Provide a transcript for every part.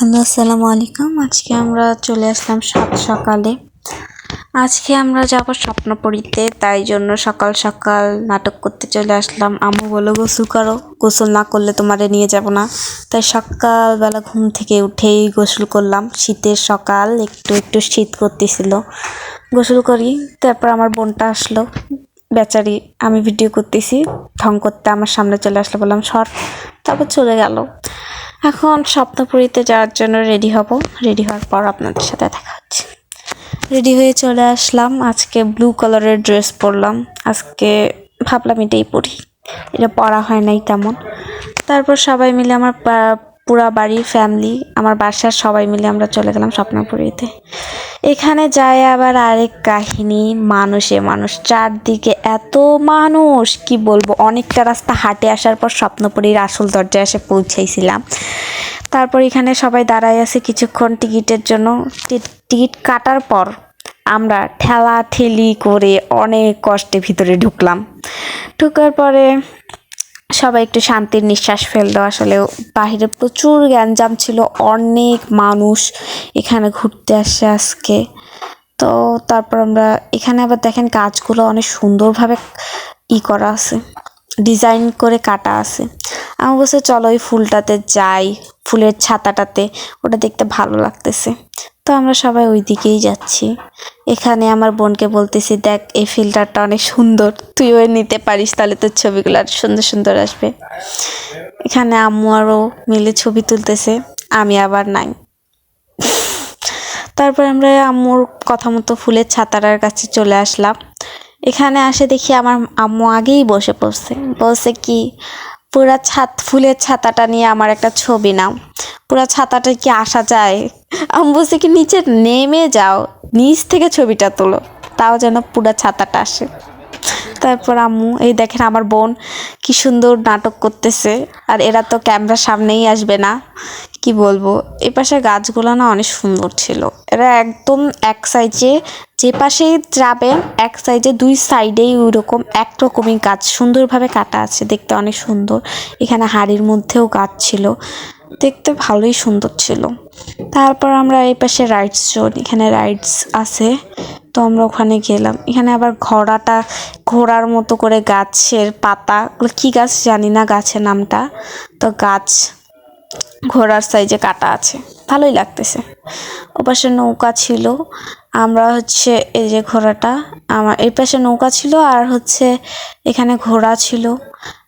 Hello, আসসালামু আলাইকুম। আজকে আমরা চলে আসলাম সাত সকালে। আজকে আমরা যাব স্বপ্নপুরীতে, তাই জন্য সকাল সকাল নাটক করতে চলে আসলাম। আম্মু বলো গোসল করো। গোসল না করলে তোমারে নিয়ে যাব না। তাই সকালবেলা ঘুম থেকে উঠেই গোসল করলাম। শীতের সকাল, একটু একটু শীত করতেছিল। গোসল করি, তারপর আমার বোনটা আসলো। বেচারি, আমি ভিডিও করতেছি, ঢং করতে আমার সামনে চলে আসলো। বললাম, সর। তারপর চলে গেল। এখন স্বপ্নপুরীতে যাওয়ার জন্য রেডি হব। রেডি হওয়ার পর আপনাদের সাথে দেখা হচ্ছে। রেডি হয়ে চলে আসলাম। আজকে ব্লু কালারের ড্রেস পরলাম। আজকে ভাবলাম এটাই পরি। এটা পরা হয় নাই তেমন। তারপর সবাই মিলে আমার পুরা বাড়ি ফ্যামিলি আমার বাসার সবাই মিলে আমরা চলে গেলাম স্বপ্নপুরীতে। এখানে যায় আবার আরেক কাহিনী, মানুষে মানুষ। চারদিকে এত মানুষ, কি বলব? অনেকটা রাস্তা হাঁটে আসার পর স্বপ্নপুরীর আসল দরজায় এসে পৌঁছাইছিলাম। তারপর এখানে সবাই দাঁড়ায় আছে কিছুক্ষণ টিকিটের জন্য। টিকিট কাটার পর আমরা ঠেলা ঠেলি করে অনেক কষ্টে ভিতরে ঢুকলাম। ঢুকার পরে সবাই একটু শান্তির নিঃশ্বাস ফেলল। আসলে বাহিরে প্রচুর গ্যাঞ্জাম ছিল, অনেক মানুষ এখানে ঘুরতে আসে আজকে। তো তারপর আমরা এখানে আবার দেখেন গাছগুলো অনেক সুন্দরভাবে ই করা আছে, ডিজাইন করে কাটা আছে। আমি বলছি, চলো ওই ফুলটাতে যাই, ফুলের ছাতাটাতে, ওটা দেখতে ভালো লাগতেছে। তো আমরা সবাই ওই দিকেই যাচ্ছি। এখানে আমার বোনকে বলতেছি, দেখ, এই ফিল্টারটা অনেক সুন্দর। তুইও নিতে পারিস, তাহলে তোর ছবিগুলো আর সুন্দর সুন্দর আসবে। এখানে আম্মু আরও মিলে ছবি তুলতেছে, আমি আবার নাই। তারপর আমরা আম্মুর কথা মতো ফুলের ছাতাটার কাছে চলে আসলাম। এখানে আসে দেখি আমার আম্মু আগেই বসে পড়ছে। বলছে কি, পুরা ছাত, ফুলের ছাতাটা নিয়ে আমার একটা ছবি নাও। পুরা ছাতাটা কি আসা যায়? আমি বলছি কি, নিচে নেমে যাও, নিচ থেকে ছবিটা তোলো, তাও যেন পুরা ছাতাটা আসে। তারপর আম্মু, এই দেখেন আমার বোন কি সুন্দর নাটক করতেছে, আর এরা তো ক্যামেরার সামনেই আসবে না, কি বলব? এই পাশে গাছগুলো না অনেক সুন্দর ছিল। এরা একদম এক সাইজে, যে পাশেই যাবেন এক সাইজে দুই সাইডেই ওই রকম এক রকমই গাছ, সুন্দরভাবে কাটা আছে, দেখতে অনেক সুন্দর। এখানে হাড়ির মধ্যেও গাছ ছিল। দেখতে ভালোই সুন্দর ছিল। তারপর আমরা এই পাশে রাইডস জোন, এখানে রাইডস আছে। তো আমরা ওখানে গেলাম। এখানে আবার ঘোড়াটা, ঘোড়ার মতো করে গাছের পাতা কী গাছ জানি না গাছের নামটা। তো গাছ ঘোড়ার সাইজে কাটা আছে। ভালোই লাগতেছে। ওপাশে নৌকা ছিল। আমরা হচ্ছে এই যে ঘোড়াটা আমার এই পাশে নৌকা ছিল আর হচ্ছে এখানে ঘোড়া ছিল।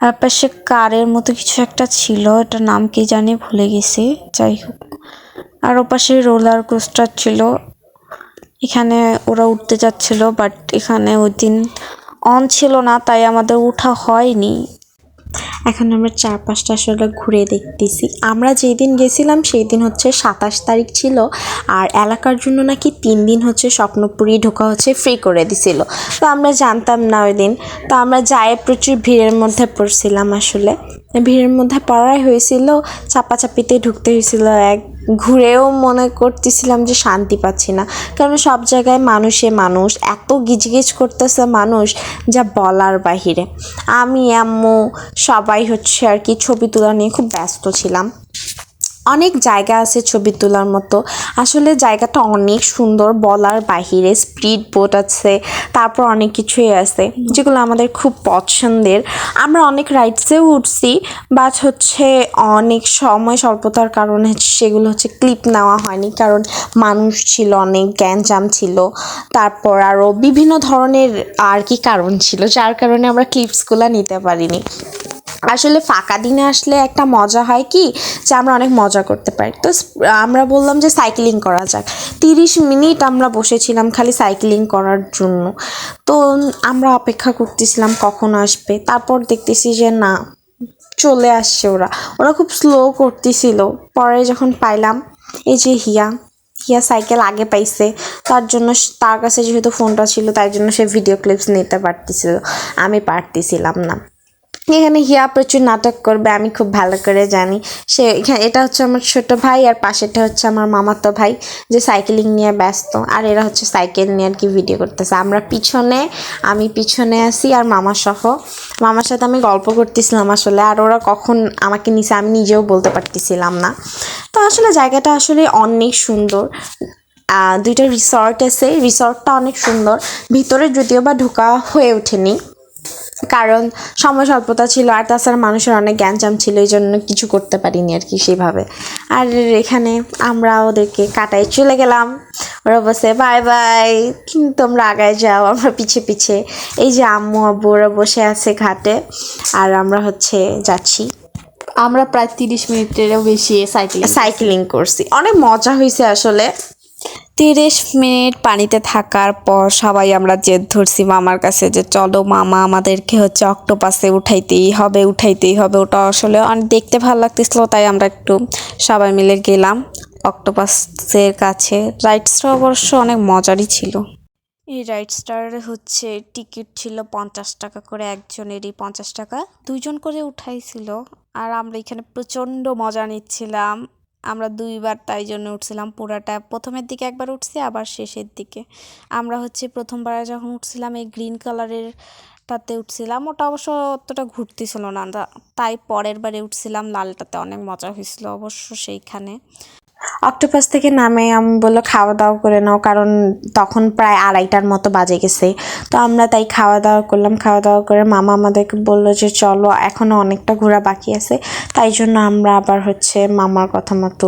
আর পাশে কারের মতো কিছু একটা ছিল এটা নাম কি জানি ভুলে গেছি। যাই হোক। আর ওপাশে রোলার কোস্টার ছিল। এখানে ওরা উঠতে যাচ্ছিল, বাট এখানে ওই দিন অন ছিল না, তাই আমাদের উঠা হয়নি। এখন আমরা চার পাঁচটা আসলে ঘুরে দেখতেছি। আমরা যেই দিন গেছিলাম সেই দিন হচ্ছে সাতাশ তারিখ ছিল আর এলাকার জন্য নাকি তিন দিন হচ্ছে স্বপ্নপুরি ঢোকা হচ্ছে ফ্রি করে দিছিল। তো আমরা জানতাম না ওই দিন। তো আমরা যাই প্রচুর ভিড়ের মধ্যে পড়ছিলাম আসলে। ভিড়ের মধ্যে পড়াই হয়েছিল, চাপাচাপিতে ঢুকতে হয়েছিল এক ঘুরেও মনে করতেছিলাম যে শান্তি পাচ্ছি না। কারণ সব জায়গায় মানুষে মানুষ, এত গিজগিজ করতেছে মানুষ যা বলার বাহিরে। আমি, আম্মু সবাই হচ্ছে আর কি ছবি তোলা নিয়ে খুব ব্যস্ত ছিলাম। অনেক জায়গা আছে ছবি তোলার মতো। আসলে জায়গাটা অনেক সুন্দর, বলার বাহিরে স্পিড বোট আছে, তারপর অনেক কিছুই আছে, যেগুলো আমাদের খুব পছন্দের। আমরা অনেক রাইডসেও উঠছি বাট হচ্ছে অনেক সময় স্বল্পতার কারণে সেগুলো হচ্ছে ক্লিপ নেওয়া হয়নি, কারণ মানুষ ছিল, অনেক গ্যাঞ্জাম ছিল। তারপর আরও বিভিন্ন ধরনের আর কি কারণ ছিল, যার কারণে আমরা ক্লিপসগুলো নিতে পারিনি। আসলে ফাঁকা দিনে আসলে একটা মজা হয় কি যে আমরা অনেক মজা করতে পারি। তো আমরা বললাম যে সাইক্লিং করা যাক। তিরিশ মিনিট আমরা বসেছিলাম খালি সাইক্লিং করার জন্য। তো আমরা অপেক্ষা করতেছিলাম কখন আসবে। তারপর দেখতেছি যে না, চলে আসছে ওরা। ওরা খুব স্লো করতেছিল। পরে যখন পাইলাম, এই যে হিয়া হিয়া সাইকেল আগে পাইছে। তার জন্য তার কাছে যেহেতু ফোনটা ছিল, তাই জন্য সে ভিডিও ক্লিপস নিতে পারতেছিল। আমি পারতেছিলাম না। এখানে হিয়া প্রচুর নাটক করবে, আমি খুব ভালো করে জানি। সে এখানে, এটা হচ্ছে আমার ছোট ভাই, আর পাশেটা হচ্ছে আমার মামাতো ভাই, যে সাইকেলিং নিয়ে ব্যস্ত। আর এরা হচ্ছে সাইকেল নিয়ে আর কি ভিডিও করতেছে। আমরা পিছনে, আমি পিছনে আছি আর মামা সহ। মামার সাথে আমি গল্প করতেছিলাম আসলে, আর ওরা কখন আমাকে নিচে আমি নিজেও বলতে পারতেছিলাম না। তো আসলে জায়গাটা আসলে অনেক সুন্দর। দুইটা রিসর্ট আছে রিসর্টটা অনেক সুন্দর। ভিতরে যদিও বা ঢোকা হয়ে ওঠেনি কারণ সময় স্বল্পতা ছিল আর তাছাড়া মানুষের অনেক জ্ঞানজাম ছিল এই জন্য কিছু করতে পারিনি আর কি সেভাবে আর এখানে আমরা ওদেরকে কাটায় চলে গেলাম। ওরা বসে বাই বাই তোমরা আগায় যাও আমরা পিছে পিছে। এই যে আম্মু আব্বু ওরা বসে আছে ঘাটে। আর আমরা হচ্ছে যাচ্ছি। আমরা প্রায় তিরিশ মিনিটেরও বেশি সাইকেল সাইক্লিং করছি। অনেক মজা হয়েছে আসলে। তিরিশ মিনিট পানিতে থাকার পর সবাই আমরা জেদ ধরছি, মামার কাছে যে চলো মামা আমাদেরকে হচ্ছে অক্টোপাসে উঠাইতেই হবে উঠাইতেই হবে। ওটা আসলে অনেক দেখতে ভালো লাগতেছিল, তাই আমরা একটু সবাই মিলে গেলাম অক্টোপাসের কাছে। রাইডসটা অবশ্য অনেক মজারই ছিল। এই রাইডসটার হচ্ছে টিকিট ছিল পঞ্চাশ টাকা করে, একজনেরই পঞ্চাশ টাকা। দুইজন করে উঠাইছিল, আর আমরা এখানে প্রচণ্ড মজা নিচ্ছিলাম। আমরা দুইবার তাই জন্য উঠছিলাম পুরাটা। প্রথমের দিকে একবার উঠছি, আবার শেষের দিকে। আমরা হচ্ছে প্রথমবার যখন উঠছিলাম, এই গ্রিন কালারের টাতে উঠছিলাম, ওটা অবশ্য অতটা ঘুরতেছিল না। তাই পরের বারে উঠছিলাম, লালটাতে অনেক মজা হয়েছিল অবশ্য সেইখানে। অক্টোপাস থেকে নামে আমি বলল খাওয়া দাওয়া করে নাও। কারণ তখন প্রায় আড়াইটার মতো বাজে গেছে। তো আমরা তাই খাওয়া দাওয়া করলাম। খাওয়া দাওয়া করে মামা আমাদেরকে বলল যে, চলো এখনও অনেকটা ঘোরা বাকি আছে। তাই জন্য আমরা আবার হচ্ছে মামার কথা মতো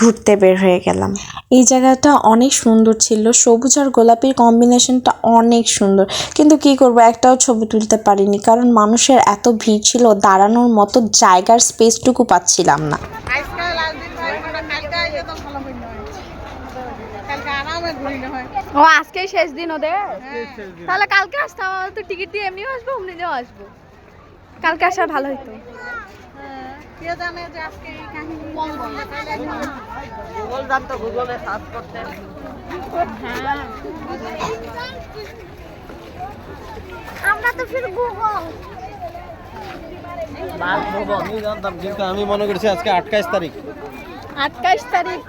ঘুরতে বের হয়ে গেলাম। এই জায়গাটা অনেক সুন্দর ছিল। সবুজ আর গোলাপির কম্বিনেশনটা অনেক সুন্দর। কিন্তু কি করব, একটাও ছবি তুলতে পারিনি। কারণ মানুষের এত ভিড় ছিল, দাঁড়ানোর মতো জায়গার স্পেসটুকু পাচ্ছিলাম না। ও আজকেই শেষ দিন ওদের? তাহলে কালকে আসতাম আমরা তো টিকিট দিয়ে এমনিও আসব অমনি দিয়েও আসব। কালকে আসা ভালো হতো হ্যাঁ, কে জানে যে আজকে এই কাহিনী বললে তাহলে আমি আমি মনে করছি আজকে আটকাইশ তারিখ। আটকাইশ তারিখ।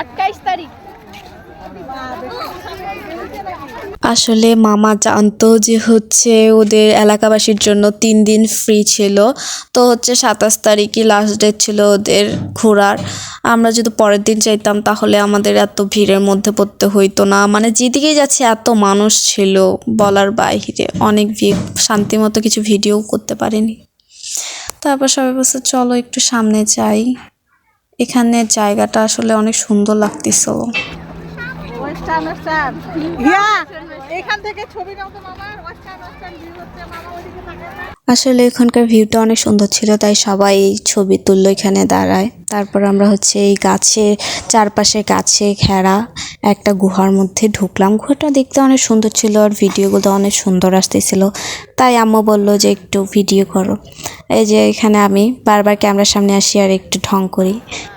আটকাইশ তারিখ। আসলে মামা জানতো যে হচ্ছে ওদের এলাকাবাসীর জন্য তিন দিন ফ্রি ছিল। তো হচ্ছে সাতাশ তারিখই লাস্ট ডেট ছিল ওদের ঘোরার। আমরা যদি পরের দিন চাইতাম তাহলে আমাদের এত ভিড়ের মধ্যে পড়তে হইতো না। মানে যেদিকেই যাচ্ছে এত মানুষ ছিল বলার বাইরে। অনেক শান্তি মতো কিছু ভিডিও করতে পারিনি। তারপর সবাই বলছে, চলো একটু সামনে যাই। এখানে জায়গাটা আসলে অনেক সুন্দর লাগতেছিল হিয়া এখান থেকে ছবি নাও তো মামার ওয়েস্টার্ন ওয়েস্টার্ন ভিউ হচ্ছে। মামা না আসলে এখানকার ভিউটা অনেক সুন্দর ছিল, তাই সবাই এই ছবি তুললো, এখানে দাঁড়ায়। তারপর আমরা হচ্ছে এই গাছে, চারপাশে গাছে ঘেরা একটা গুহার মধ্যে ঢুকলাম। গুহাটা দেখতে অনেক সুন্দর ছিল আর ভিডিওগুলো অনেক সুন্দর আসতেছিল। তাই আম্মু বলল যে একটু ভিডিও করো। এই যে এখানে আমি বারবার ক্যামেরার সামনে আসি আর একটু ঢং করি।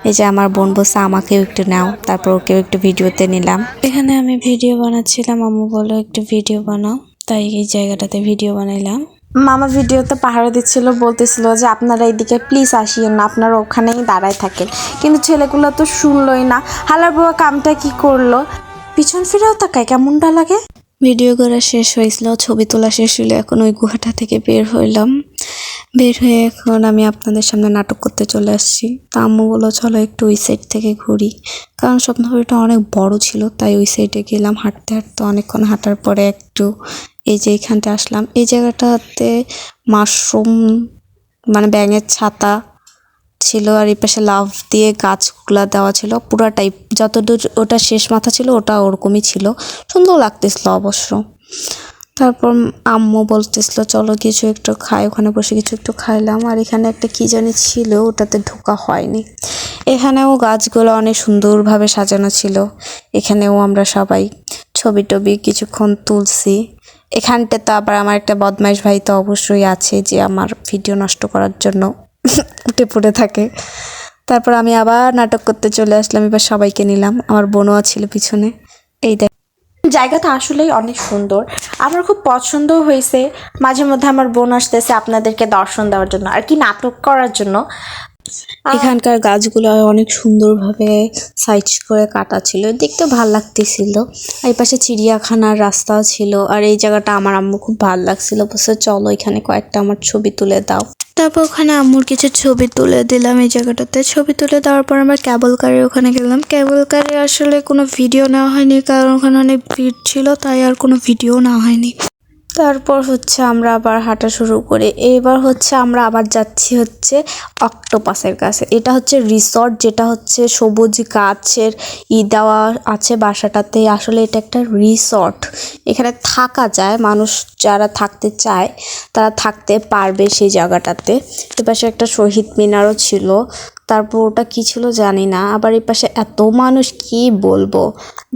এই যে আমার বোন বসে আমাকেও একটু নাও। তারপর ওকেও একটু ভিডিওতে নিলাম। এখানে আমি ভিডিও বানাচ্ছিলাম, আম্মু বলল, একটু ভিডিও বানাও। তাই এই জায়গাটাতে ভিডিও বানাইলাম। মামা ভিডিওতে পাহারা দিচ্ছিল, বলতেছিল যে আপনারা এইদিকে প্লিজ আসিয়েন না, আপনারা ওখানেই দাঁড়ায় থাকেন। কিন্তু ছেলেগুলো তো শুনলোই না। হালার বাবা কামটা কি করল? পিছন ফিরেও তাকায়, কেমনটা লাগে? ভিডিও করা শেষ হয়েছিল, ছবি তোলা শেষ হইল এখন ওই গুহাটা থেকে বের হইলাম। বের হয়ে এখন আমি আপনাদের সামনে নাটক করতে চলে আসছি। তা আম্মু বলল, চলো একটু ওই সাইড থেকে ঘুরি। কারণ স্বপ্নপুরীটা অনেক বড় ছিল, তাই ওই সাইডে গেলাম হাঁটতে হাঁটতে। অনেকক্ষণ হাঁটার পরে একটু এই যে এইখানটা আসলাম। এই জায়গাটাতে মাশরুম মানে ব্যাঙের ছাতা ছিল আর এই পাশে লাভ দিয়ে গাছগুলা দেওয়া ছিল। পুরাটাই যতদূর ওটা শেষ মাথা ছিল, ওটা ওরকমই ছিল। সুন্দর লাগতেছিল অবশ্য। তারপর আম্মু বলতেছিল, চলো কিছু একটু খাই। ওখানে বসে কিছু একটু খাইলাম। আর এখানে একটা কি জানি ছিল, ওটাতে ঢোকা হয়নি। এখানেও গাছগুলো অনেক সুন্দরভাবে সাজানো ছিল। এখানেও আমরা সবাই ছবি টবি কিছুক্ষণ তুলছি। এখানটাতে আবার আমার একটা বদমাইশ ভাই তো অবশ্যই আছে, যে আমার ভিডিও নষ্ট করার জন্য উঠে পড়ে থাকে। তারপর আমি আবার নাটক করতে চলে আসলাম, এবার সবাইকে নিলাম। আমার বোনও ছিল পিছনে। এই জায়গাটা আসলেই অনেক সুন্দর। আমার খুব পছন্দ হয়েছে। মাঝে মধ্যে আমার বোন আসতেছে আপনাদেরকে দর্শন দেওয়ার জন্য আর কি নাটক করার জন্য। এখানকার গাছগুলো অনেক সুন্দরভাবে সাইজ করে কাটা ছিল। দেখতে ভালো লাগতেছিল। এই পাশে চিড়িয়াখানার রাস্তা ছিল। আর এই জায়গাটা আমার আম্মু খুব ভালো লাগছিল। বলছে, চলো এখানে কয়েকটা আমার ছবি তুলে দাও। তারপর ওখানে আম্মুর কিছু ছবি তুলে দিলাম এই জায়গাটাতে। ছবি তুলে দেওয়ার পর আমরা ক্যাবল কারে ওখানে গেলাম। ক্যাবল কারে আসলে কোনো ভিডিও নেওয়া হয়নি, কারণ ওখানে অনেক ভিড় ছিল, তাই আর কোনো ভিডিও নেওয়া হয়নি। তারপর হচ্ছে আমরা আবার হাঁটা শুরু করি। এবার হচ্ছে আমরা আবার যাচ্ছি হচ্ছে অক্টোপাসের কাছে। এটা হচ্ছে রিসর্ট, যেটা হচ্ছে সবুজ গাছের ই দেওয়া আছে বাসাটাতে। আসলে এটা একটা রিসর্ট। এখানে থাকা যায়, মানুষ যারা থাকতে চায়, তারা থাকতে পারবে সেই জায়গাটাতে। এপাশে একটা শহীদ মিনারও ছিল। তারপর ওটা কি ছিল জানি না, আবার এই পাশে এত মানুষ, কি বলব?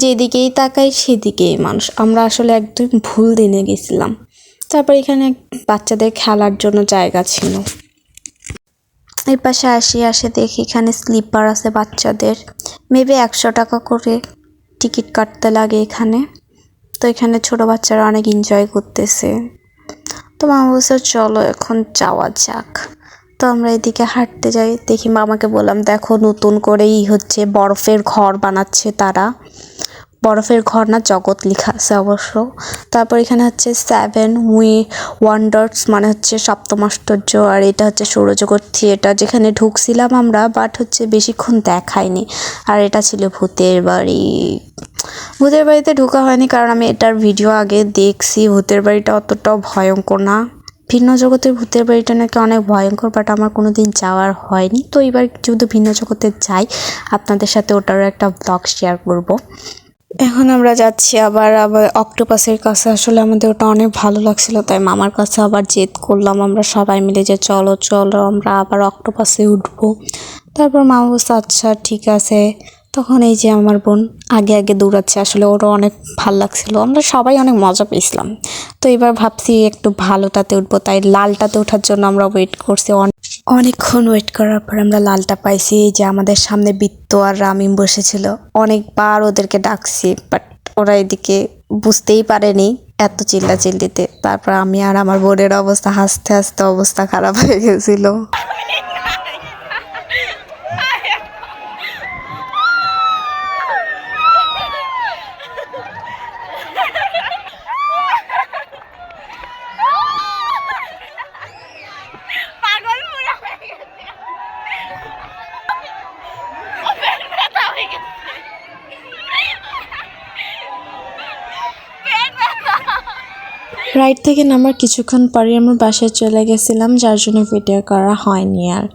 যেদিকেই তাকাই সেদিকেই মানুষ। আমরা আসলে একদম ভুল দিনে গেছিলাম। তারপর এখানে বাচ্চাদের খেলার জন্য জায়গা ছিল। এই পাশে আসি, আসে দেখি এখানে স্লিপার আছে বাচ্চাদের। মেবি একশো টাকা করে টিকিট কাটতে লাগে এখানে। তো এখানে ছোট বাচ্চারা অনেক এনজয় করতেছে। তো মামা বলছে, চলো এখন যাওয়া যাক। তো আমরা এদিকে হাঁটতে যাই। দেখি মামাকে বললাম, দেখো, নতুন করেই হচ্ছে বরফের ঘর বানাচ্ছে তারা। বরফের ঘর না, জগৎ লেখা আছে অবশ্য। তারপর এখানে হচ্ছে সেভেন উই ওয়ান্ডার্স মানে হচ্ছে সপ্তম আশ্চর্য, আর এটা হচ্ছে সৌরজগৎ থিয়েটার যেখানে ঢুকছিলাম আমরা বাট হচ্ছে বেশিক্ষণ দেখায়নি। আর এটা ছিল ভূতের বাড়ি। ভূতের বাড়িতে ঢোকা হয়নি, কারণ আমি এটার ভিডিও আগে দেখছি। ভূতের বাড়িটা অতটাও ভয়ঙ্কর না। ভিন্ন জগতের ভূতের বাড়িটা নাকি অনেক ভয়ঙ্কর বাট আমার কোনো দিন যাওয়ার হয়নি। তো এবার যেহেতু ভিন্ন জগতে যাই, আপনাদের সাথে ওটারও একটা ব্লগ শেয়ার করব। এখন আমরা যাচ্ছি আবার আবার অক্টোপাসের কাছে। আসলে আমাদের ওটা অনেক ভালো লাগছিল, তাই মামার কাছে আবার জেদ করলাম আমরা সবাই মিলে যে চলো চলো আমরা আবার অক্টোপাসে উঠবো। তারপর মামা বলছে আচ্ছা ঠিক আছে। তখন এই যে আমার বোন আগে আগে দৌড়াচ্ছে, আসলে ওরও অনেক ভালো লাগছিল। আমরা সবাই অনেক মজা পেয়েছিলাম। তো এবার ভাবছি একটু ভালোটাতে উঠবো, তাই লালটাতে ওঠার জন্য আমরা ওয়েট করছি। অনেক অনেকক্ষণ ওয়েট করার পর আমরা লালটা পাইছি, এই যে আমাদের সামনে বৃত্ত আর রামিম বসেছিল। অনেকবার ওদেরকে ডাকছি বাট ওরা এদিকে বুঝতেই পারেনি এত চিল্লা চিল্লিতে তারপর আমি আর আমার বোনের অবস্থা, হাসতে হাসতে অবস্থা খারাপ হয়ে গেছিল পাগল পুরা হয়ে গেছে ও পেট ব্যথা হয়ে গেছে পেট ব্যথা রাইড থেকে নামার কিছুক্ষণ পরে আমার বাসায় চলে গেছিলাম, যার জন্য ভিডিও করা হয়নি আর।